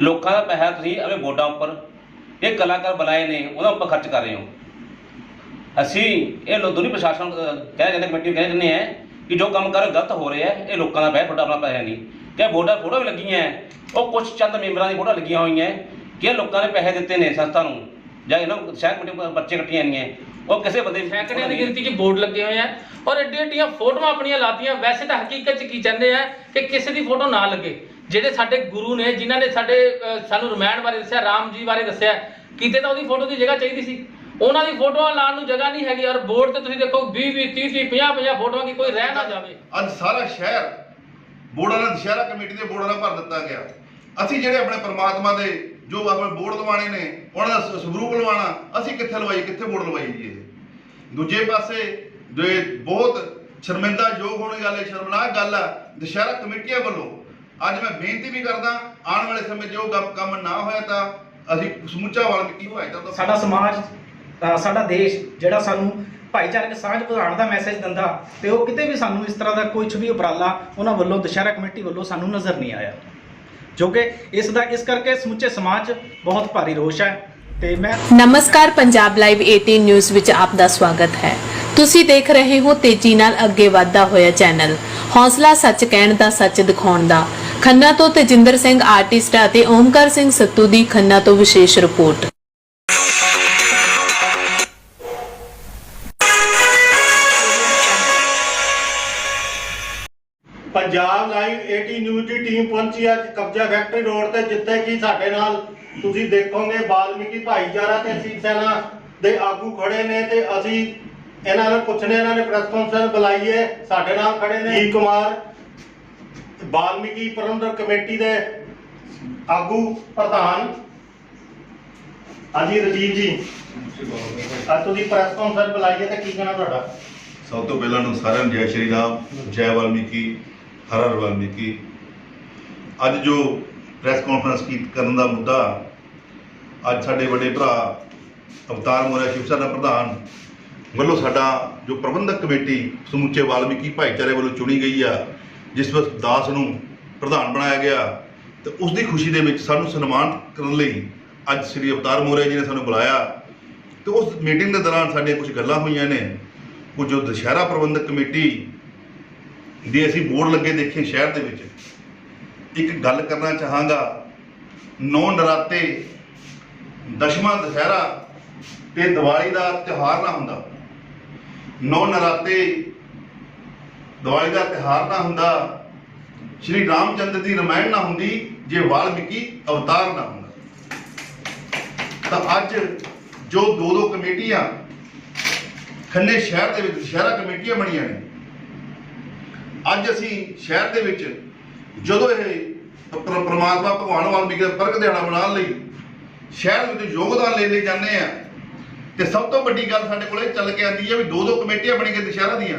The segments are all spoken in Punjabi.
ਲੋਕਾਂ ਦਾ ਪੈਸਾ ਤੁਸੀਂ ਆਪਣੇ ਬੋਰਡਾਂ ਉੱਪਰ ਇਹ ਕਲਾਕਾਰ ਬੁਲਾਏ ਨੇ ਉਹਨਾਂ ਉੱਪਰ ਖਰਚ ਕਰ ਰਹੇ ਹੋ। ਅਸੀਂ ਇਹ ਲੋ ਦੋਨੀ ਪ੍ਰਸ਼ਾਸਨ ਕਹਿ ਜਾਂਦੇ ਕਮੇਟੀ ਕਹਿ ਜਾਂਦੇ ਆ ਕਿ ਜੋ ਕੰਮ ਕਰ ਗਲਤ ਹੋ ਰਿਹਾ ਹੈ ਇਹ ਲੋਕਾਂ ਦਾ ਪੈਸਾ ਤੁਹਾਡਾ ਆਪਣਾ ਪੈਸਾ ਨਹੀਂ। ਕਿ ਬੋਰਡਾਂ ਫੋਟੋ ਵੀ ਲੱਗੀਆਂ ਉਹ ਕੁਝ ਚੰਦ ਮੈਂਬਰਾਂ ਦੀ ਫੋਟੋ ਲੱਗੀਆਂ ਹੋਈਆਂ ਕਿ ਲੋਕਾਂ ਨੇ ਪੈਸੇ ਦਿੱਤੇ ਨੇ ਸੰਸਥਾ ਨੂੰ ਜਾਂ ਇਹਨਾਂ ਸ਼ਾਇਦ ਕਮੇਟੀ ਬੱਚੇ ਕੱਟੀਆਂ ਨਹੀਂ ਹੈ ਉਹ ਕਿਸੇ ਬੰਦੇ ਸੈਂਕੜਿਆਂ ਦੀ ਗਿਣਤੀ 'ਚ ਬੋਰਡ ਲੱਗੇ ਹੋਏ ਆ ਔਰ ਏਡੀ ਏਡੀਆਂ ਫੋਟੋਆਂ ਆਪਣੀਆਂ ਲਾਤੀਆਂ ਵੈਸੇ ਤਾਂ ਹਕੀਕਤ 'ਚ ਕੀ ਚਾਹੁੰਦੇ ਆ ਕਿ ਕਿਸੇ ਦੀ ਫੋਟੋ ਨਾ ਲੱਗੇ। ਜਿਹੜੇ ਸਾਡੇ ਗੁਰੂ ਨੇ, ਜਿਨ੍ਹਾਂ ਨੇ ਸਾਡੇ ਸਾਨੂੰ ਰਮਾਇਣ ਬਾਰੇ ਦੱਸਿਆ, ਰਾਮ ਜੀ ਬਾਰੇ ਦੱਸਿਆ, ਕਿਤੇ ਤਾਂ ਉਹਦੀ ਫੋਟੋ ਦੀ ਜਗ੍ਹਾ ਚਾਹੀਦੀ ਸੀ। ਉਹਨਾਂ ਦੀ ਫੋਟੋਆਂ ਲਾਉਣ ਨੂੰ ਜਗ੍ਹਾ ਨਹੀਂ ਹੈਗੀ ਔਰ ਬੋਰਡ ਤੇ ਤੁਸੀਂ ਦੇਖੋ 20 20 30 30 50 50 ਫੋਟੋਆਂ ਦੀ ਕੋਈ ਰਹਿ ਨਾ ਜਾਵੇ। ਅੱਜ ਸਾਰਾ ਸ਼ਹਿਰ, ਬੋਰਡਾਂ ਨਾਲ ਦੁਸ਼ਹਿਰਾ ਕਮੇਟੀ ਦੇ ਬੋਰਡਾਂ ਨਾਲ ਭਰ ਦਿੱਤਾ ਗਿਆ। ਅਸੀਂ ਜਿਹੜੇ ਆਪਣੇ ਪ੍ਰਮਾਤਮਾ ਦੇ, ਜੋ ਆਪਣੇ ਬੋਰਡ ਲਵਾਣੇ ਨੇ, ਉਹਨਾਂ ਦਾ ਸਵਰੂਪ ਲਵਾਣਾ ਅਸੀਂ ਕਿੱਥੇ ਲਵਾਈ ਕਿੱਥੇ ਬੋਰਡ ਲਵਾਈ ਜੀ ਇਹ? ਦੂਜੇ ਪਾਸੇ, ਜੋ ਬਹੁਤ ਸ਼ਰਮਿੰਦਾ ਯੋਗ ਹੋਣ ਗੱਲ ਹੈ, ਸ਼ਰਮਨਾਕ ਗੱਲ ਆ, ਦੁਸ਼ਹਿਰਾ ਕਮੇਟੀਆਂ ਵੱਲੋਂ ਅੱਜ ਮੈਂ ਬੇਨਤੀ ਵੀ ਕਰਦਾ ਆਉਣ ਵਾਲੇ ਸਮੇਂ 'ਚ ਉਹ ਕੰਮ ਕੰਮ ਨਾ ਹੋਇਆ ਤਾਂ ਅਸੀਂ ਸਮੁੱਚਾ ਵਾਲਮੀਕੀ ਭਾਈਚਾਰਾ ਦਾ ਸਾਡਾ ਸਮਾਜ ਅ, ਸਾਡਾ ਦੇਸ਼ ਜਿਹੜਾ ਸਾਨੂੰ ਭਾਈਚਾਰਕ ਸਾਂਝ ਵਧਾਉਣ ਦਾ ਮੈਸੇਜ ਦਿੰਦਾ ਤੇ ਉਹ ਕਿਤੇ ਵੀ ਸਾਨੂੰ ਇਸ ਤਰ੍ਹਾਂ ਦਾ ਕੁਝ ਵੀ ਉਪਰਾਲਾ ਉਹਨਾਂ ਵੱਲੋਂ ਦੁਸ਼ਹਿਰਾ ਕਮੇਟੀ ਵੱਲੋਂ ਸਾਨੂੰ ਨਜ਼ਰ ਨਹੀਂ ਆਇਆ। ਜੋ ਕਿ ਇਸ ਦਾ ਇਸ ਕਰਕੇ ਸਮੁੱਚੇ ਸਮਾਜ 'ਚ ਬਹੁਤ ਭਾਰੀ ਰੋਸ਼ ਹੈ ਤੇ ਮੈਂ ਨਮਸਕਾਰ ਪੰਜਾਬ ਲਾਈਵ 18 ਨਿਊਜ਼ ਵਿੱਚ ਆਪ ਦਾ ਸਵਾਗਤ ਹੈ। ਤੁਸੀਂ ਦੇਖ ਰਹੇ ਹੋ ਤੇਜ਼ੀ ਨਾਲ ਅੱਗੇ ਵਧਦਾ ਹੋਇਆ ਚੈਨਲ ਹੌਸਲਾ ਸੱਚ ਕਹਿਣ ਦਾ ਸੱਚ ਦਿਖਾਉਣ ਦਾ। ਖੰਨਾ ਤੋਂ ਤੇਜਿੰਦਰ ਸਿੰਘ ਆਰਟਿਸਟ ਅਤੇ ਓਮਕਾਰ ਸਿੰਘ ਸੱਤੂ ਦੀ ਖੰਨਾ ਤੋਂ ਵਿਸ਼ੇਸ਼ ਰਿਪੋਰਟ। ਪੰਜਾਬ ਲਾਈਵ 80 ਨਿਊਜ਼ ਦੀ ਟੀਮ ਪਹੁੰਚੀ ਅੱਜ ਕਬਜ਼ਾ ਫੈਕਟਰੀ ਰੋਡ ਤੇ ਜਿੱਥੇ ਕਿ ਸਾਡੇ ਨਾਲ ਤੁਸੀਂ ਦੇਖੋਗੇ ਬਾਲਮੀਕੀ ਭਾਈਚਾਰਾ ਤੇ ਸਿੱਖ ਸੈਨਾ ਦੇ ਆਗੂ ਖੜੇ ਨੇ ਤੇ ਅਸੀਂ ਇਹਨਾਂ ਨੂੰ ਪੁੱਛਣੇ ਇਹਨਾਂ ਨੇ ਪ੍ਰੈਸ ਕਾਨਫਰੰਸ ਬੁਲਾਈ ਹੈ ਸਾਡੇ ਨਾਲ ਖੜੇ ਨੇ। ਜੀ ਕੁਮਾਰ ਬਾਲਮੀਕੀ ਪ੍ਰਬੰਧਕ ਕਮੇਟੀ ਦੇ ਆਗੂ ਪ੍ਰਧਾਨ ਹਾਂਜੀ ਰਜੀਵ ਜੀ। ਅੱਜ ਤੁਸੀਂ ਪ੍ਰੈਸ ਕਾਨਫਰੰਸ ਬੁਲਾਈ ਹੈ ਤੇ ਕੀ ਕਹਿਣਾ ਤੁਹਾਡਾ? ਸਭ ਤੋਂ ਪਹਿਲਾਂ ਨੂੰ ਸਾਰਿਆਂ ਨੂੰ ਜੈ ਸ਼੍ਰੀ ਰਾਮ, ਜੈ ਵਾਲਮੀਕੀ ਹਰ ਹਰ ਵਾਲਮੀਕੀ ਅੱਜ ਜੋ ਪ੍ਰੈਸ ਕਾਨਫਰੰਸ ਕੀ ਕਰਨ ਦਾ ਮੁੱਦਾ, ਅੱਜ ਸਾਡੇ ਵੱਡੇ ਭਰਾ ਅਵਤਾਰ ਮੋਰਿਆ ਸ਼ਿਵ ਸੈਨਾ ਪ੍ਰਧਾਨ ਵੱਲੋਂ ਸਾਡਾ ਜੋ ਪ੍ਰਬੰਧਕ ਕਮੇਟੀ ਸਮੁੱਚੇ ਵਾਲਮੀਕੀ ਭਾਈਚਾਰੇ ਵੱਲੋਂ ਚੁਣੀ ਗਈ ਆ ਜਿਸ ਵਿੱਚ ਦਾਸ ਨੂੰ ਪ੍ਰਧਾਨ ਬਣਾਇਆ ਗਿਆ ਤੇ ਉਸ ਦੀ ਖੁਸ਼ੀ ਦੇ ਵਿੱਚ ਸਾਨੂੰ ਸਨਮਾਨਿਤ ਕਰਨ ਲਈ ਅੱਜ ਸ੍ਰੀ ਅਵਤਾਰ ਮੋਰਿਆ ਜੀ ਨੇ ਸਾਨੂੰ ਬੁਲਾਇਆ ਤੇ ਉਸ ਮੀਟਿੰਗ ਦੇ ਦੌਰਾਨ ਸਾਡੀਆਂ ਕੁਝ ਗੱਲਾਂ ਹੋਈਆਂ ਨੇ। ਉਹ ਜੋ ਦੁਸ਼ਹਿਰਾ ਪ੍ਰਬੰਧਕ ਕਮੇਟੀ ਦੇ ਅਸੀਂ ਬੋਰਡ ਲੱਗੇ ਦੇਖੇ ਸ਼ਹਿਰ ਦੇ ਵਿੱਚ। ਇੱਕ ਗੱਲ ਕਰਨਾ ਚਾਹਾਂਗਾ, ਨੌ ਨਰਾਤੇ ਦਸ਼ਮਾ ਦੁਸ਼ਹਿਰਾ ਤੇ ਦੀਵਾਲੀ ਦਾ ਤਿਉਹਾਰ ਨਾ ਹੁੰਦਾ। ਨੌ ਨਰਾਤੇ ਦੀਵਾਲੀ ਦਾ ਤਿਉਹਾਰ ਨਾ ਹੁੰਦਾ, ਸ਼੍ਰੀ ਰਾਮਚੰਦਰ ਦੀ ਰਮਾਇਣ ਨਾ ਹੁੰਦੀ, ਜੇ ਵਾਲਮੀਕੀ ਅਵਤਾਰ ਨਾ ਹੁੰਦਾ। ਤਾਂ ਅੱਜ ਜੋ ਦੋ ਦੋ ਕਮੇਟੀਆਂ, ਖੰਨੇ ਸ਼ਹਿਰ ਦੇ ਵਿੱਚ, ਸ਼ਹਿਰਾ ਕਮੇਟੀਆਂ ਬਣੀਆਂ ਨੇ, ਅੱਜ ਅਸੀਂ ਸ਼ਹਿਰ ਦੇ ਵਿੱਚ ਜਦੋਂ ਇਹ ਪ੍ਰ- ਪ੍ਰਮਾਤਮਾ ਭਗਵਾਨ ਵਾਲਮੀਕੀ ਦਾ ਪ੍ਰਗਟ ਦਿਹਾੜਾ ਮਨਾਉਣ ਲਈ ਸ਼ਹਿਰ ਵਿੱਚ ਯੋਗਦਾਨ ਲੈਣ ਲਈ ਜਾਂਦੇ ਆ, ਤੇ ਸਭ ਤੋਂ ਵੱਡੀ ਗੱਲ ਸਾਡੇ ਕੋਲੇ ਚੱਲ ਕੇ ਆਂਦੀ ਹੈ ਵੀ ਦੋ ਦੋ ਕਮੇਟੀਆਂ ਬਣੀ ਗਈਆਂ ਦੁਸ਼ਹਿਰਾ ਦੀਆਂ।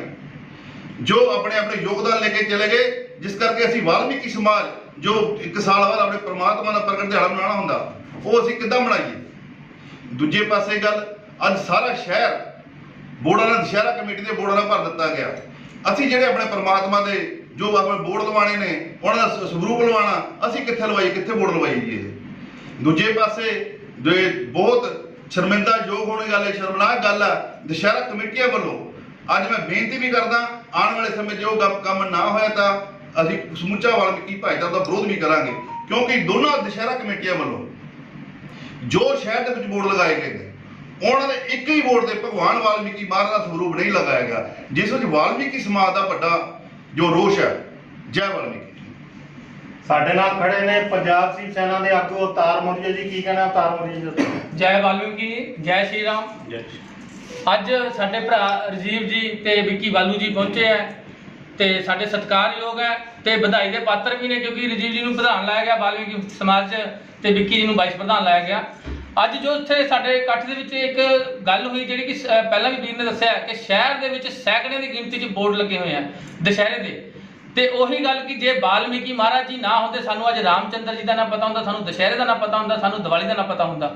ਜੋ ਆਪਣੇ ਆਪਣੇ ਯੋਗਦਾਨ ਲੈ ਕੇ ਚਲੇ ਗਏ, ਜਿਸ ਕਰਕੇ ਅਸੀਂ ਵਾਲਮੀਕੀ ਸਮਾਜ, ਜੋ ਇੱਕ ਸਾਲ ਬਾਅਦ ਆਪਣੇ ਪ੍ਰਮਾਤਮਾ ਦਾ ਪ੍ਰਗਟ ਦਿਹਾੜਾ ਮਨਾਉਣਾ ਹੁੰਦਾ, ਉਹ ਅਸੀਂ ਕਿੱਦਾਂ ਮਨਾਈਏ? ਦੂਜੇ ਪਾਸੇ ਗੱਲ, ਅੱਜ ਸਾਰਾ ਸ਼ਹਿਰ, ਬੋਰਡਾਂ ਨਾਲ ਦੁਸ਼ਹਿਰਾ ਕਮੇਟੀ ਦੇ ਬੋਰਡਾਂ ਨਾਲ ਭਰ ਦਿੱਤਾ ਗਿਆ। ਅਸੀਂ ਜਿਹੜੇ ਆਪਣੇ ਪ੍ਰਮਾਤਮਾ ਦੇ ਜੋ ਆਪਣੇ ਬੋਰਡ ਲਵਾਣੇ ਨੇ, ਉਹਨਾਂ ਦਾ ਸ- ਸਵਰੂਪ ਲਵਾਣਾ ਅਸੀਂ ਕਿੱਥੇ ਲਵਾਈਏ, ਕਿੱਥੇ ਬੋਰਡ ਲਵਾਈਏ ਜੀ ਇਹ? ਦੂਜੇ ਪਾਸੇ ਜੋ ਬਹੁਤ ਸ਼ਰਮਿੰਦਾ ਯੋਗ ਹੋਣ ਦੀ ਗੱਲ ਹੈ, ਸ਼ਰਮਨਾਕ ਗੱਲ ਆ ਦੁਸ਼ਹਿਰਾ ਕਮੇਟੀਆਂ ਵੱਲੋਂ ਅੱਜ ਮੈਂ ਬੇਨਤੀ ਵੀ ਕਰਦਾ ਆਉਣ ਵਾਲੇ ਸਮੇਂ 'ਚ ਉਹ ਕੰਮ- ਕੰਮ ਨਾ ਹੋਇਆ ਤਾਂ ਅਸੀਂ ਸਮੁੱਚਾ ਵਾਲਮੀਕੀ ਭਾਈਚਾਰਾ ਦਾ ਵਿਰੋਧ ਵੀ ਕਰਾਂਗੇ ਕਿਉਂਕਿ ਦੋਨਾਂ ਦੁਸ਼ਹਿਰਾ ਕਮੇਟੀਆਂ ਵੱਲੋਂ ਜੋ ਸ਼ਹਿਰ ਦੇ ਵਿੱਚ ਬੋਰਡ ਲਗਾਏ ਗਏ ਨੇ ਉਹਨਾਂ ਦੇ ਇੱਕ ਹੀ ਬੋਰਡ ਤੇ ਭਗਵਾਨ ਵਾਲਮੀਕੀ ਮਹਾਰਾਜ ਦਾ ਸਰੂਪ ਨਹੀਂ ਲਗਾਇਆ ਗਿਆ ਜਿਸ ਵਿੱਚ ਵਾਲਮੀਕੀ ਸਮਾਜ ਦਾ ਵੱਡਾ ਜੋ ਰੋਸ਼ ਹੈ ਜੈ ਵਾਲਮੀਕੀ। ਸਾਡੇ ਨਾਲ ਖੜੇ ਨੇ ਪੰਜਾਬ ਸਿੱਖ ਸੈਨਾ ਦੇ ਆਗੂ ਅਵਤਾਰ ਮੋਰੀਆ ਜੀ ਕੀ ਕਹਿਣਾ ਅਵਤਾਰ ਮੋਰੀਆ ਜੀ ਜੈ ਵਾਲਮੀਕੀ ਜੈ ਸ਼੍ਰੀ ਰਾਮ। ਅੱਜ ਸਾਡੇ ਭਰਾ ਰਜੀਵ ਜੀ ਤੇ ਵਿੱਕੀ ਬਾਲੂ ਜੀ ਪਹੁੰਚੇ ਹੈ ਤੇ ਸਾਡੇ ਸਤਿਕਾਰਯੋਗ ਹੈ ਤੇ ਵਧਾਈ ਦੇ ਪਾਤਰ ਵੀ ਨੇ ਕਿਉਂਕਿ ਰਜੀਵ ਜੀ ਨੂੰ ਪ੍ਰਧਾਨ ਲਾਇਆ ਗਿਆ ਬਾਲਮੀਕੀ ਸਮਾਜ 'ਚ ਤੇ ਵਿੱਕੀ ਜੀ ਨੂੰ ਵਾਈਸ ਪ੍ਰਧਾਨ ਲਾਇਆ ਗਿਆ। ਅੱਜ ਜੋ ਇੱਥੇ ਸਾਡੇ ਇਕੱਠ ਦੇ ਵਿੱਚ ਇੱਕ ਗੱਲ ਹੋਈ ਜਿਹੜੀ ਕਿ ਪਹਿਲਾਂ ਵੀ ਵੀਰ ਨੇ ਦੱਸਿਆ ਕਿ ਸ਼ਹਿਰ ਦੇ ਵਿੱਚ ਸੈਂਕੜਿਆਂ ਦੀ ਗਿਣਤੀ 'ਚ ਬੋਰਡ ਲੱਗੇ ਹੋਏ ਆ ਦੁਸ਼ਹਿਰੇ ਦੇ। ਤੇ ਉਹੀ ਗੱਲ ਕਿ ਜੇ ਬਾਲਮੀਕੀ ਮਹਾਰਾਜ ਜੀ ਨਾ ਹੁੰਦੇ ਸਾਨੂੰ ਅੱਜ ਰਾਮਚੰਦਰ ਜੀ ਦਾ ਨਾ ਪਤਾ ਹੁੰਦਾ, ਸਾਨੂੰ ਦੁਸ਼ਹਿਰੇ ਦਾ ਨਾ ਪਤਾ ਹੁੰਦਾ, ਸਾਨੂੰ ਦੀਵਾਲੀ ਦਾ ਨਾ ਪਤਾ ਹੁੰਦਾ।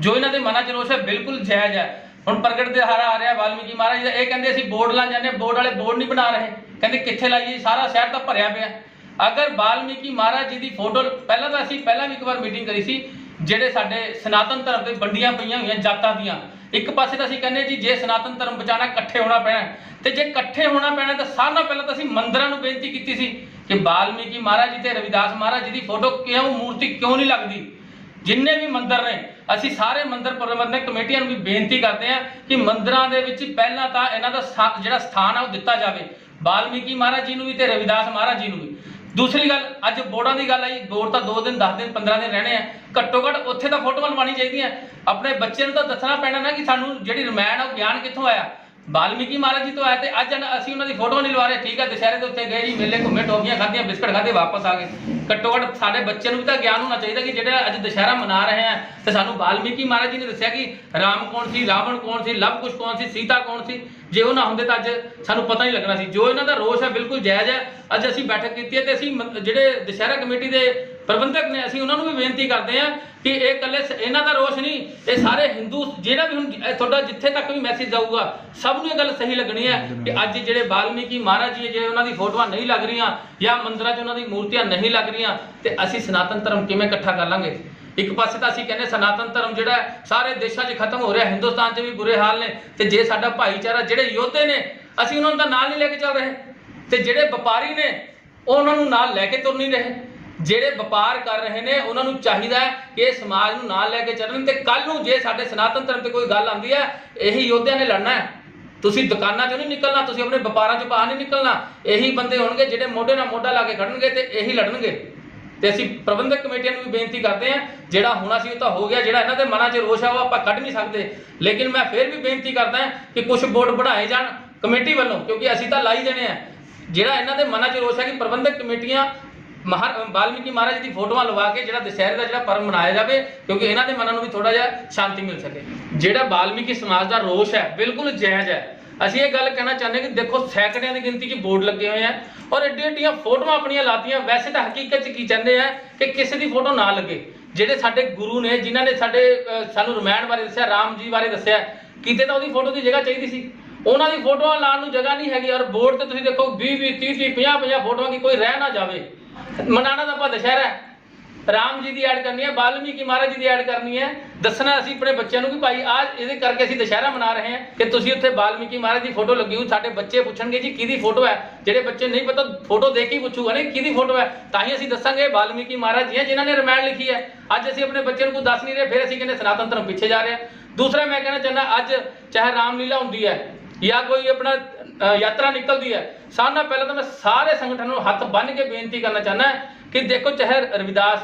ਜੋ ਇਹਨਾਂ ਦੇ ਮਨਾਂ 'ਚ ਰੋਸ਼ ਹੈ, ਬਿਲਕੁਲ ਜਾਇਜ਼ ਹੈ। ਹੁਣ ਪ੍ਰਗਟ ਦਿਹਾੜਾ ਆ ਰਿਹਾ ਵਾਲਮੀਕੀ ਮਹਾਰਾਜ ਜੀ ਦਾ। ਇਹ ਕਹਿੰਦੇ ਅਸੀਂ ਬੋਰਡ ਲਾ ਜਾਂਦੇ ਹਾਂ, ਬੋਰਡ ਵਾਲੇ ਬੋਰਡ ਨਹੀਂ ਬਣਾ ਰਹੇ। ਕਹਿੰਦੇ ਕਿੱਥੇ ਲਾਈਏ ਜੀ? ਸਾਰਾ ਸ਼ਹਿਰ ਤਾਂ ਭਰਿਆ ਪਿਆ। ਅਗਰ ਵਾਲਮੀਕੀ ਮਹਾਰਾਜ ਜੀ ਦੀ ਫੋਟੋ ਪਹਿਲਾਂ ਤਾਂ ਅਸੀਂ ਪਹਿਲਾਂ ਵੀ ਇੱਕ ਵਾਰ ਮੀਟਿੰਗ ਕਰੀ ਸੀ ਜਿਹੜੇ ਸਾਡੇ ਸਨਾਤਨ ਧਰਮ ਦੇ ਵੰਡੀਆਂ ਪਈਆਂ ਹੋਈਆਂ ਜਾਤਾਂ ਦੀਆਂ। ਇੱਕ ਪਾਸੇ ਤਾਂ ਅਸੀਂ ਕਹਿੰਦੇ ਜੀ ਜੇ ਸਨਾਤਨ ਧਰਮ ਬਚਾਉਣਾ ਇਕੱਠੇ ਹੋਣਾ ਪੈਣਾ। ਹੈ। ਤੇ ਜੇ ਇਕੱਠੇ ਹੋਣਾ ਪੈਣਾ ਤਾਂ ਸਾਰਿਆਂ ਨਾਲ ਪਹਿਲਾਂ ਤਾਂ ਅਸੀਂ ਮੰਦਰਾਂ ਨੂੰ ਬੇਨਤੀ ਕੀਤੀ ਸੀ ਕਿ ਵਾਲਮੀਕੀ ਮਹਾਰਾਜ ਜੀ ਤੇ ਰਵਿਦਾਸ ਮਹਾਰਾਜ ਜੀ ਦੀ ਫੋਟੋ ਕਿਉਂ ਮੂਰਤੀ ਕਿਉਂ ਨਹੀਂ ਲੱਗਦੀ? ਜਿੰਨੇ ਵੀ ਮੰਦਰ ਨੇ, ਅਸੀਂ ਸਾਰੇ ਮੰਦਰ ਪ੍ਰਬੰਧਕ ਕਮੇਟੀਆਂ ਨੂੰ ਵੀ ਬੇਨਤੀ ਕਰਦੇ ਹਾਂ ਕਿ ਮੰਦਰਾਂ ਦੇ ਵਿੱਚ ਪਹਿਲਾਂ ਤਾਂ ਇਹਨਾਂ ਦਾ ਸਥਾ- ਜਿਹੜਾ ਸਥਾਨ ਆ ਉਹ ਦਿੱਤਾ ਜਾਵੇ। ਵਾਲਮੀਕੀ ਮਹਾਰਾਜ ਜੀ ਨੂੰ ਵੀ ਤੇ ਰਵਿਦਾਸ ਮਹਾਰਾਜ ਜੀ ਨੂੰ ਵੀ। ਦੂਸਰੀ ਗੱਲ, ਅੱਜ ਬੋਰਡਾਂ ਦੀ ਗੱਲ ਆਈ ਬੋਰਡ ਤਾਂ 2 ਦਿਨ 10 ਦਿਨ 15 ਦਿਨ ਰਹਿਣੇ ਆ। ਘੱਟੋ ਘੱਟ ਉੱਥੇ ਤਾਂ ਫੋਟੋਆਂ ਲਵਾਉਣੀ ਚਾਹੀਦੀਆਂ। ਆਪਣੇ ਬੱਚੇ ਨੂੰ ਤਾਂ ਦੱਸਣਾ ਪੈਣਾ ਨਾ ਕਿ ਸਾਨੂੰ ਜਿਹੜੀ ਰਮਾਇਣ ਆ ਉਹ ਗਿਆਨ ਕਿੱਥੋਂ ਆਇਆ। ਵਾਲਮੀਕੀ ਮਹਾਰਾਜ ਜੀ ਤੋਂ ਆਇਆ ਤੇ ਅੱਜ ਅਸੀਂ ਉਹਨਾਂ ਦੀ ਫੋਟੋ ਨਹੀਂ ਲਵਾ ਰਹੇ। ਠੀਕ ਹੈ ਦੁਸ਼ਹਿਰੇ ਦੇ ਉੱਤੇ ਗਏ ਜੀ, ਮੇਲੇ ਘੁੰਮੇ ਟੋਪੀਆਂ ਖਾਧੀਆਂ, ਬਿਸਕਟ ਖਾਧੇ, ਵਾਪਸ ਆ ਗਏ। ਘੱਟੋ ਘੱਟ ਸਾਡੇ ਬੱਚੇ ਨੂੰ ਵੀ ਤਾਂ ਗਿਆਨ ਹੋਣਾ ਚਾਹੀਦਾ ਕਿ ਜਿਹੜਾ ਅੱਜ ਦੁਸ਼ਹਿਰਾ ਮਨਾ ਰਹੇ ਆ, ਤੇ ਸਾਨੂੰ ਬਾਲਮੀਕੀ ਮਹਾਰਾਜ ਜੀ ਨੇ ਦੱਸਿਆ ਕਿ ਰਾਮ ਕੌਣ ਸੀ, ਰਾਵਣ ਕੌਣ ਸੀ, ਲਵ ਕੁਸ਼ ਕੌਣ ਸੀ, ਸੀਤਾ ਕੌਣ ਸੀ? ਜੇ ਉਹ ਨਾ ਹੁੰਦੇ ਤਾਂ ਅੱਜ ਸਾਨੂੰ ਪਤਾ ਨਹੀਂ ਲੱਗਣਾ ਸੀ। ਜੋ ਇਹਨਾਂ ਦਾ ਰੋਸ਼ ਹੈ, ਬਿਲਕੁਲ ਜਾਇਜ਼ ਹੈ। ਅੱਜ ਅਸੀਂ ਬੈਠਕ ਕੀਤੀ ਹੈ ਤੇ ਅਸੀਂ ਜਿਹੜੇ ਦੁਸ਼ਹਿਰਾ ਕਮੇਟੀ ਦੇ ਪ੍ਰਬੰਧਕ ਨੇ ਅਸੀਂ ਉਹਨਾਂ ਨੂੰ ਵੀ ਬੇਨਤੀ ਕਰਦੇ ਹਾਂ ਕਿ ਇਹ ਇਕੱਲੇ ਇਹਨਾਂ ਦਾ ਰੋਸ਼ ਨਹੀਂ ਇਹ ਸਾਰੇ ਹਿੰਦੂ ਜਿਹੜਾ ਵੀ ਹੁਣ ਤੁਹਾਡਾ ਜਿੱਥੇ ਤੱਕ ਵੀ ਮੈਸੇਜ ਜਾਊਗਾ ਸਭ ਨੂੰ ਇਹ ਗੱਲ ਸਹੀ ਲੱਗਣੀ ਹੈ ਕਿ ਅੱਜ ਜਿਹੜੇ ਵਾਲਮੀਕੀ ਮਹਾਰਾਜ ਜੀ ਜੇ ਉਹਨਾਂ ਦੀ ਫੋਟੋਆਂ ਨਹੀਂ ਲੱਗ ਰਹੀਆਂ ਜਾਂ ਮੰਦਿਰਾਂ 'ਚ ਉਹਨਾਂ ਦੀ ਮੂਰਤੀਆਂ ਨਹੀਂ ਲੱਗ ਰਹੀਆਂ ਤੇ ਅਸੀਂ ਸਨਾਤਨ ਧਰਮ ਕਿਵੇਂ ਇਕੱਠਾ ਕਰ ਲਾਂਗੇ? ਇੱਕ ਪਾਸੇ ਤਾਂ ਅਸੀਂ ਕਹਿੰਦੇ ਸਨਾਤਨ ਧਰਮ ਜਿਹੜਾ ਸਾਰੇ ਦੇਸ਼ਾਂ 'ਚ ਖਤਮ ਹੋ ਰਿਹਾ ਹਿੰਦੁਸਤਾਨ 'ਚ ਵੀ ਬੁਰੇ ਹਾਲ ਨੇ ਤੇ ਜੇ ਸਾਡਾ ਭਾਈਚਾਰਾ ਜਿਹੜੇ ਯੋਧੇ ਨੇ ਅਸੀਂ ਉਹਨਾਂ ਤਾਂ ਨਾਲ ਨਹੀਂ ਲੈ ਕੇ ਚੱਲ ਰਹੇ ਤੇ ਜਿਹੜੇ ਵਪਾਰੀ ਨੇ ਉਹ ਉਹਨਾਂ ਨੂੰ ਨਾਲ ਲੈ ਕੇ ਤੁਰ ਨਹੀਂ ਰਹੇ। ਜਿਹੜੇ ਵਪਾਰ ਕਰ ਰਹੇ ਨੇ, ਉਹਨਾਂ ਨੂੰ ਚਾਹੀਦਾ ਹੈ ਕਿ ਇਹ ਸਮਾਜ ਨੂੰ ਨਾਲ ਲੈ ਕੇ ਚੱਲਣ ਤੇ ਕੱਲ ਨੂੰ ਜੇ ਸਾਡੇ ਸਨਾਤਨ ਧਰਮ ਤੇ ਕੋਈ ਗੱਲ ਆਉਂਦੀ ਹੈ, ਇਹੀ ਯੋਧਿਆਂ ਨੇ ਲੜਨਾ ਹੈ। ਤੁਸੀਂ ਦੁਕਾਨਾਂ 'ਚੋਂ ਨਹੀਂ ਨਿਕਲਣਾ, ਤੁਸੀਂ ਆਪਣੇ ਵਪਾਰਾਂ 'ਚੋਂ ਬਾਹਰ ਨਹੀਂ ਨਿਕਲਣਾ। ਇਹੀ ਬੰਦੇ ਹੋਣਗੇ ਜਿਹੜੇ ਮੋਢੇ ਨਾਲ ਮੋਢਾ ਲਾ ਕੇ ਖੜਨਗੇ ਤੇ ਇਹੀ ਲੜਨਗੇ। ਤੇ ਅਸੀਂ ਪ੍ਰਬੰਧਕ ਕਮੇਟੀਆਂ ਨੂੰ ਵੀ ਬੇਨਤੀ ਕਰਦੇ ਹਾਂ, ਜਿਹੜਾ ਹੋਣਾ ਸੀ ਉਹ ਤਾਂ ਹੋ ਗਿਆ, ਜਿਹੜਾ ਇਹਨਾਂ ਦੇ ਮਨਾਂ 'ਚ ਰੋਸ਼ ਆ, ਉਹ ਆਪਾਂ ਕੱਢ ਨਹੀਂ ਸਕਦੇ। ਲੇਕਿਨ ਮੈਂ ਫਿਰ ਵੀ ਬੇਨਤੀ ਕਰਦਾ ਕਿ ਕੁਝ ਬੋਰਡ ਬਣਾਏ ਜਾਣ ਕਮੇਟੀ ਵੱਲੋਂ, ਕਿਉਂਕਿ ਅਸੀਂ ਤਾਂ ਲਾਈ ਦੇਣੇ ਆ। ਜਿਹੜਾ ਇਹਨਾਂ ਦੇ ਮਨਾਂ 'ਚ ਰੋਸ਼ ਹੈ ਕਿ ਪ੍ਰਬੰਧਕ ਕਮੇਟੀਆਂ ਮਹਾਰ ਵਾਲਮੀਕੀ ਮਹਾਰਾਜ ਦੀ ਫੋਟੋਆਂ ਲਵਾ ਕੇ ਜਿਹੜਾ ਦੁਸਹਿਰੇ ਦਾ ਜਿਹੜਾ ਪਰਵ ਮਨਾਇਆ ਜਾਵੇ, ਕਿਉਂਕਿ ਇਹਨਾਂ ਦੇ ਮਨਾਂ ਨੂੰ ਵੀ ਥੋੜਾ ਜਿਹਾ ਸ਼ਾਂਤੀ ਮਿਲ ਸਕੇ। ਜਿਹੜਾ ਵਾਲਮੀਕੀ ਸਮਾਜ ਦਾ ਰੋਸ਼ ਹੈ, ਬਿਲਕੁਲ ਜਾਇਜ਼ ਹੈ। ਅਸੀਂ ਇਹ ਗੱਲ ਕਹਿਣਾ ਚਾਹੁੰਦੇ ਕਿ ਦੇਖੋ, ਸੈਂਕੜਿਆਂ ਦੀ ਗਿਣਤੀ 'ਚ ਬੋਰਡ ਲੱਗੇ ਹੋਏ ਆ ਔਰ ਏਡੀ ਏਡੀਆਂ ਫੋਟੋਆਂ ਆਪਣੀਆਂ ਲਾਤੀਆਂ। ਵੈਸੇ ਤਾਂ ਹਕੀਕਤ 'ਚ ਕੀ ਚਾਹੁੰਦੇ ਆ ਕਿ ਕਿਸੇ ਦੀ ਫੋਟੋ ਨਾ ਲੱਗੇ। ਜਿਹੜੇ ਸਾਡੇ ਗੁਰੂ ਨੇ, ਜਿਨ੍ਹਾਂ ਨੇ ਸਾਡੇ ਸਾਨੂੰ ਰਮਾਇਣ ਬਾਰੇ ਦੱਸਿਆ, ਰਾਮ ਜੀ ਬਾਰੇ ਦੱਸਿਆ, ਕਿਤੇ ਤਾਂ ਉਹਦੀ ਫੋਟੋ ਦੀ ਜਗ੍ਹਾ ਚਾਹੀਦੀ ਸੀ। ਉਹਨਾਂ ਦੀ ਫੋਟੋਆਂ ਲਾਉਣ ਨੂੰ ਜਗ੍ਹਾ ਨਹੀਂ ਹੈਗੀ ਔਰ ਬੋਰਡ ਤੇ ਤੁਸੀਂ ਦੇਖੋ 20 20 30 30 50 50 ਫੋਟੋਆਂ ਕੀ ਕੋਈ ਰਹਿ ਨਾ ਜਾਵੇ। ਮਨਾਣਾ ਤਾਂ ਆਪਾਂ ਦੁਸ਼ਹਿਰਾ ਹੈ। ਰਾਮ ਜੀ ਦੀ ਐਡ ਕਰਨੀ ਹੈ ਵਾਲਮੀਕੀ ਮਹਾਰਾਜ ਜੀ ਦੀ ਐਡ ਕਰਨੀ ਹੈ। ਦੱਸਣਾ ਅਸੀਂ ਆਪਣੇ ਬੱਚਿਆਂ ਨੂੰ ਕਿ ਭਾਈ ਆਹ ਇਹਦੇ ਕਰਕੇ ਅਸੀਂ ਦੁਸ਼ਹਿਰਾ ਮਨਾ ਰਹੇ ਹਾਂ ਕਿ ਤੁਸੀਂ ਉੱਥੇ ਵਾਲਮੀਕੀ ਮਹਾਰਾਜ ਦੀ ਫੋਟੋ ਲੱਗੀ ਹੋਈ, ਸਾਡੇ ਬੱਚੇ ਪੁੱਛਣਗੇ ਜੀ ਕਿਹਦੀ ਫੋਟੋ ਹੈ। ਜਿਹੜੇ ਬੱਚੇ ਨਹੀਂ ਪਤਾ ਫੋਟੋ ਦੇਖ ਕੇ ਹੀ ਪੁੱਛੂਗਾ ਨਹੀਂ ਕਿਹਦੀ ਫੋਟੋ ਹੈ। ਤਾਂ ਹੀ ਅਸੀਂ ਦੱਸਾਂਗੇ ਵਾਲਮੀਕੀ ਮਹਾਰਾਜ ਜੀ ਹੈ, ਜਿਨ੍ਹਾਂ ਨੇ ਰਮਾਇਣ ਲਿਖੀ ਹੈ। ਅੱਜ ਅਸੀਂ ਆਪਣੇ ਬੱਚਿਆਂ ਨੂੰ ਕੋਈ ਦੱਸ ਨਹੀਂ ਰਹੇ, ਫਿਰ ਅਸੀਂ ਕਹਿੰਦੇ ਸਨਾਤਨ ਧਰਮ ਪਿੱਛੇ ਜਾ ਰਹੇ ਹਾਂ। ਦੂਸਰਾ ਮੈਂ ਕਹਿਣਾ ਚਾਹੁੰਦਾ, ਅੱਜ ਚਾਹੇ ਰਾਮਲੀਲਾ ਹੁੰਦੀ ਹੈ ਜਾਂ ਕੋਈ ਆਪਣਾ ਯਾਤਰਾ ਨਿਕਲਦੀ ਹੈ ਸਾਰਿਆਂ ਨਾਲ ਪਹਿਲਾਂ ਤਾਂ ਮੈਂ ਸਾਰੇ ਸੰਗਠਨ ਨੂੰ ਹੱਥ ਬੰਨ੍ਹ ਕੇ ਬੇਨਤੀ ਕਰਨਾ ਚਾਹੁੰਦਾ ਕਿ ਦੇਖੋ ਚਾਹੇ ਰਵਿਦਾਸ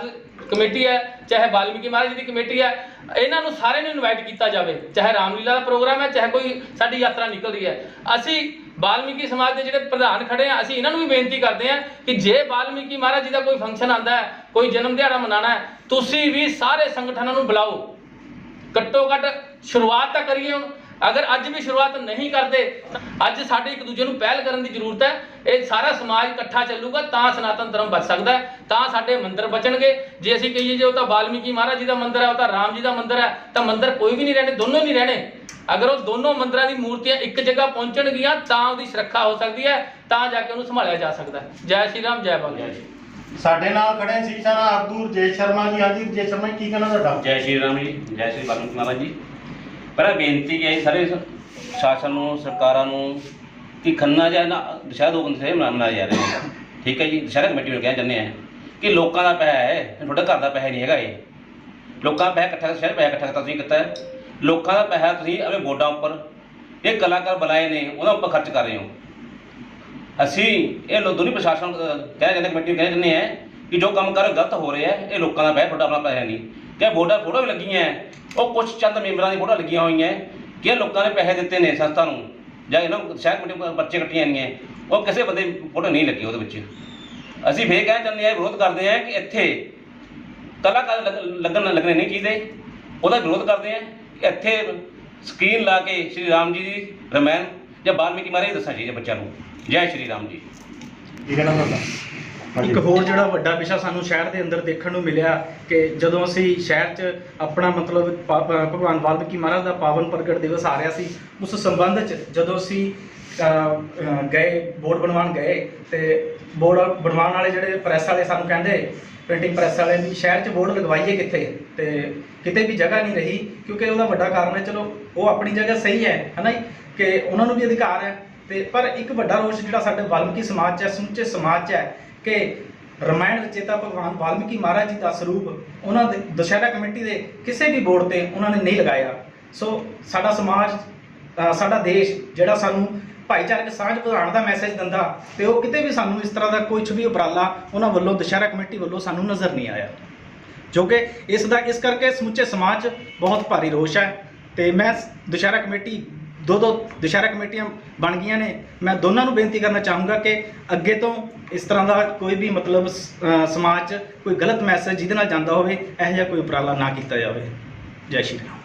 ਕਮੇਟੀ ਹੈ, ਚਾਹੇ ਵਾਲਮੀਕੀ ਮਹਾਰਾਜ ਜੀ ਦੀ ਕਮੇਟੀ ਹੈ, ਇਹਨਾਂ ਨੂੰ ਸਾਰਿਆਂ ਨੂੰ ਇਨਵਾਈਟ ਕੀਤਾ ਜਾਵੇ। ਚਾਹੇ ਰਾਮਲੀਲਾ ਦਾ ਪ੍ਰੋਗਰਾਮ ਹੈ, ਚਾਹੇ ਕੋਈ ਸਾਡੀ ਯਾਤਰਾ ਨਿਕਲ ਰਹੀ ਹੈ। ਅਸੀਂ ਵਾਲਮੀਕੀ ਸਮਾਜ ਦੇ ਜਿਹੜੇ ਪ੍ਰਧਾਨ ਖੜੇ ਆ ਅਸੀਂ ਇਹਨਾਂ ਨੂੰ ਵੀ ਬੇਨਤੀ ਕਰਦੇ ਹਾਂ ਕਿ ਜੇ ਵਾਲਮੀਕੀ ਮਹਾਰਾਜ ਜੀ ਦਾ ਕੋਈ ਫੰਕਸ਼ਨ ਆਂਦਾ ਹੈ, ਕੋਈ ਜਨਮ ਦਿਹਾੜਾ ਮਨਾਉਣਾ ਹੈ, ਤੁਸੀਂ ਵੀ ਸਾਰੇ ਸੰਗਠਨਾਂ ਨੂੰ ਬੁਲਾਓ। ਘੱਟੋ ਘੱਟ ਸ਼ੁਰੂਆਤ ਤਾਂ ਕਰੀਏ ਹੁਣ। ਅਗਰ ਅੱਜ ਵੀ ਸ਼ੁਰੂਆਤ ਨਹੀਂ ਕਰਦੇ ਅੱਜ ਸਾਡੇ ਇੱਕ ਦੂਜੇ ਨੂੰ ਪਹਿਲ ਕਰਨ ਦੀ ਜ਼ਰੂਰਤ ਹੈ। ਇਹ ਸਾਰਾ ਸਮਾਜ ਇਕੱਠਾ ਚੱਲੂਗਾ ਤਾਂ ਸਨਾਤਨ ਧਰਮ ਬਚ ਸਕਦਾ ਹੈ ਤਾਂ ਸਾਡੇ ਮੰਦਿਰ ਬਚਣਗੇ। ਜੇ ਅਸੀਂ ਕਹੀਏ ਜੇ ਉਹ ਤਾਂ ਵਾਲਮੀਕੀ ਮਹਾਰਾਜ ਜੀ ਦਾ ਮੰਦਿਰ ਹੈ ਉਹ ਤਾਂ ਰਾਮ ਜੀ ਦਾ ਮੰਦਿਰ ਹੈ ਤਾਂ ਮੰਦਿਰ ਕੋਈ ਵੀ ਨਹੀਂ ਰਹਿਣੇ ਦੋਨੋਂ ਨਹੀਂ ਰਹਿਣੇ। ਅਗਰ ਉਹ ਦੋਨੋਂ ਮੰਦਿਰਾਂ ਦੀ ਮੂਰਤੀਆਂ ਇੱਕ ਜਗ੍ਹਾ ਪਹੁੰਚਣਗੀਆਂ ਤਾਂ ਉਹਦੀ ਸੁਰੱਖਿਆ ਹੋ ਸਕਦੀ ਹੈ ਤਾਂ ਜਾ ਕੇ ਉਹਨੂੰ ਸੰਭਾਲਿਆ ਜਾ ਸਕਦਾ ਹੈ। ਜੈ ਸ਼੍ਰੀ ਰਾਮ ਜੈ ਜੀ। ਸਾਡੇ ਨਾਲ ਖੜੇ ਸੀ ਸਾਰਾ ਅਬਦੁਲ ਜੈ ਸ਼ਰਮਾ ਜੀ। ਹਾਂਜੀ ਜੈ ਸ਼ਰਮਾ ਜੀ, ਕੀ ਕਹਿਣਾ ਤੁਹਾਡਾ? ਜੈ ਸ਼੍ਰੀ ਰਾਮ ਜੀ ਜੈ ਸ਼੍ਰੀ ਮਹਾਰਾਜ ਜੀ। ਪਹਿਲਾਂ ਬੇਨਤੀ ਹੈ ਜੀ ਸਾਰੇ ਸ- ਸ਼ਾਸਨ ਨੂੰ ਸਰਕਾਰਾਂ ਨੂੰ ਕਿ ਖੰਨਾ ਜਾਂ ਨਾ ਦੁਸ਼ਹਿਰਾ ਦੋ ਬੰਦੇ ਮਨਾ ਮਨਾਇਆ ਜਾ ਰਿਹਾ ਹੈ ਠੀਕ ਹੈ ਜੀ ਦੁਸ਼ਹਿਰਾ ਕਮੇਟੀ ਨੂੰ ਕਹਿ ਜਾਂਦੇ ਆ ਕਿ ਲੋਕਾਂ ਦਾ ਪੈਸਾ ਹੈ ਤੁਹਾਡੇ ਘਰ ਦਾ ਪੈਸਾ ਨਹੀਂ ਹੈਗਾ ਇਹ। ਲੋਕਾਂ ਦਾ ਪੈਸਾ ਇਕੱਠਾ ਸ਼ਹਿਰ ਪੈਸਾ ਇਕੱਠਾ ਕੀਤਾ ਤੁਸੀਂ ਕੀਤਾ ਹੈ। ਲੋਕਾਂ ਦਾ ਪੈਸਾ ਤੁਸੀਂ ਆਪਣੇ ਬੋਰਡਾਂ ਉੱਪਰ ਇਹ ਕਲਾਕਾਰ ਬੁਲਾਏ ਨੇ ਉਹਨਾਂ ਉੱਪਰ ਖਰਚ ਕਰ ਰਹੇ ਹੋ। ਅਸੀਂ ਇਹ ਲੋ ਦੋਨੀ ਪ੍ਰਸ਼ਾਸਨ ਅਹ, ਕਹਿ ਜਾਂਦੇ ਕਮੇਟੀ ਨੂੰ ਕਹਿ ਜਾਂਦੇ ਆ ਕਿ ਜੋ ਕੰਮ ਕਰ ਗਲਤ ਹੋ ਰਿਹਾ ਹੈ ਇਹ ਲੋਕਾਂ ਦਾ ਪੈਸਾ ਤੁਹਾਡਾ ਆਪਣਾ ਪੈਸਾ ਨਹੀਂ। ਕਿ ਬੋਰਡਾਂ ਫੋਟੋ ਵੀ ਲੱਗੀਆਂ ਹੈ, ਉਹ ਕੁਝ ਚੰਦ ਮੈਂਬਰਾਂ ਦੀ ਫੋਟੋ ਲੱਗੀਆਂ ਹੋਈਆਂ ਕਿ ਲੋਕਾਂ ਨੇ ਪੈਸੇ ਦਿੱਤੇ ਨੇ ਸੰਸਥਾ ਨੂੰ? ਜਾਂ ਇਹਨਾਂ ਨੂੰ ਸ਼ਹਿਰ ਕਮੇਟੀ ਕੋਲ ਬੱਚੇ ਇਕੱਠੀਆਂ ਨਹੀਂ ਹੈ ਉਹ ਕਿਸੇ ਬੰਦੇ ਦੀ ਫੋਟੋ ਨਹੀਂ ਲੱਗੀ ਉਹਦੇ ਵਿੱਚ। ਅਸੀਂ ਫੇਰ ਕਹਿ ਚਾਹੁੰਦੇ ਆ ਵਿਰੋਧ ਕਰਦੇ ਆ ਕਿ ਇੱਥੇ ਕਲਾਕਾਰ ਲੱਗਣ ਲੱਗਣੇ ਨਹੀਂ ਚਾਹੀਦੇ। ਉਹਦਾ ਵਿਰੋਧ ਕਰਦੇ ਆ ਕਿ ਇੱਥੇ ਸਕਰੀਨ ਲਾ ਕੇ ਸ਼੍ਰੀ ਰਾਮ ਜੀ ਦੀ ਰਮਾਇਣ ਜਾਂ ਵਾਲਮੀਕੀ ਮਹਾਰਾਜ ਜੀ ਦੱਸਣਾ ਚਾਹੀਦਾ ਬੱਚਿਆਂ ਨੂੰ। ਜੈ ਸ਼੍ਰੀ ਰਾਮ ਜੀ। ਕੀ ਕਹਿਣਾ ਤੁਹਾਡਾ? ਇੱਕ ਹੋਰ ਜਿਹੜਾ ਵੱਡਾ ਵਿਸ਼ਾ ਸਾਨੂੰ ਸ਼ਹਿਰ ਦੇ ਅੰਦਰ ਦੇਖਣ ਨੂੰ ਮਿਲਿਆ ਕਿ ਜਦੋਂ ਅਸੀਂ ਸ਼ਹਿਰ 'ਚ ਆਪਣਾ ਮਤਲਬ ਪਾ- ਭਗਵਾਨ ਵਾਲਮੀਕੀ ਮਹਾਰਾਜ ਦਾ ਪਾਵਨ ਪ੍ਰਗਟ ਦਿਵਸ ਆ ਰਿਹਾ ਸੀ ਉਸ ਸੰਬੰਧ 'ਚ ਜਦੋਂ ਅਸੀਂ ਅਹ, ਗਏ ਬੋਰਡ ਬਣਵਾਉਣ ਗਏ ਤੇ ਬੋਰਡ ਬਣਵਾਉਣ ਵਾਲੇ ਜਿਹੜੇ ਪ੍ਰੈਸ ਵਾਲੇ ਸਾਨੂੰ ਕਹਿੰਦੇ ਪ੍ਰਿੰਟਿੰਗ ਪ੍ਰੈਸ ਵਾਲੇ ਵੀ ਸ਼ਹਿਰ 'ਚ ਬੋਰਡ ਲਗਵਾਈਏ ਕਿੱਥੇ? ਤੇ ਕਿਤੇ ਵੀ ਜਗ੍ਹਾ ਨਹੀਂ ਰਹੀ ਕਿਉਂਕਿ ਉਹਦਾ ਵੱਡਾ ਕਾਰਨ ਹੈ ਚਲੋ ਉਹ ਆਪਣੀ ਜਗ੍ਹਾ ਸਹੀ ਹੈ ਹਨਾ ਜੀ? ਕਿ ਉਹਨਾਂ ਨੂੰ ਵੀ ਅਧਿਕਾਰ ਹੈ। ਤੇ ਪਰ ਇੱਕ ਵੱਡਾ ਰੋਸ਼ ਜਿਹੜਾ ਸਾਡੇ ਵਾਲਮੀਕੀ ਸਮਾਜ 'ਚ ਹੈ ਸਮੁੱਚੇ ਸਮਾਜ 'ਚ ਹੈ ਕਿ ਰਮਾਇਣ ਰਚੇਤਾ ਭਗਵਾਨ ਵਾਲਮੀਕੀ ਮਹਾਰਾਜ ਜੀ ਦਾ ਸਰੂਪ ਉਹਨਾਂ ਦੇ ਦੁਸ਼ਹਿਰਾ ਕਮੇਟੀ ਦੇ ਕਿਸੇ ਵੀ ਬੋਰਡ ਤੇ ਉਹਨਾਂ ਨੇ ਨਹੀਂ ਲਗਾਇਆ। ਸੋ ਸਾਡਾ ਸਮਾਜ ਸਾਡਾ ਦੇਸ਼ ਜਿਹੜਾ ਸਾਨੂੰ ਭਾਈਚਾਰਕ ਸਾਂਝ ਵਧਾਉਣ ਦਾ ਮੈਸੇਜ ਦਿੰਦਾ ਤੇ ਉਹ ਕਿਤੇ ਵੀ ਸਾਨੂੰ ਇਸ ਤਰ੍ਹਾਂ ਦਾ ਕੁਝ ਵੀ ਉਪਰਾਲਾ ਉਹਨਾਂ ਵੱਲੋਂ ਦੁਸ਼ਹਿਰਾ ਕਮੇਟੀ ਵੱਲੋਂ ਸਾਨੂੰ ਨਜ਼ਰ ਨਹੀਂ ਆਇਆ। ਜੋ ਕਿ ਇਸ ਦਾ, ਇਸ ਕਰਕੇ ਸਮੁੱਚੇ ਸਮਾਜ 'ਚ ਬਹੁਤ ਭਾਰੀ ਰੋਸ਼ ਹੈ ਤੇ ਮੈਂ ਦੁਸ਼ਹਿਰਾ ਕਮੇਟੀ ਦੋ ਦੋ ਦੁਸ਼ਹਿਰਾ ਕਮੇਟੀਆਂ ਬਣ ਗਈਆਂ ਨੇ। ਮੈਂ ਦੋਨਾਂ ਨੂੰ ਬੇਨਤੀ ਕਰਨਾ ਚਾਹੂੰਗਾ ਕਿ ਅੱਗੇ ਤੋਂ ਇਸ ਤਰ੍ਹਾਂ ਦਾ ਕੋਈ ਵੀ ਮਤਲਬ ਸਮਾਜ 'ਚ ਕੋਈ ਗਲਤ ਮੈਸੇਜ ਜਿਹਦੇ ਨਾਲ ਜਾਂਦਾ ਹੋਵੇ, ਇਹੋ ਜਿਹਾ ਕੋਈ ਉਪਰਾਲਾ ਨਾ ਕੀਤਾ ਜਾਵੇ। ਜੈ ਸ਼੍ਰੀ ਰਾਮ।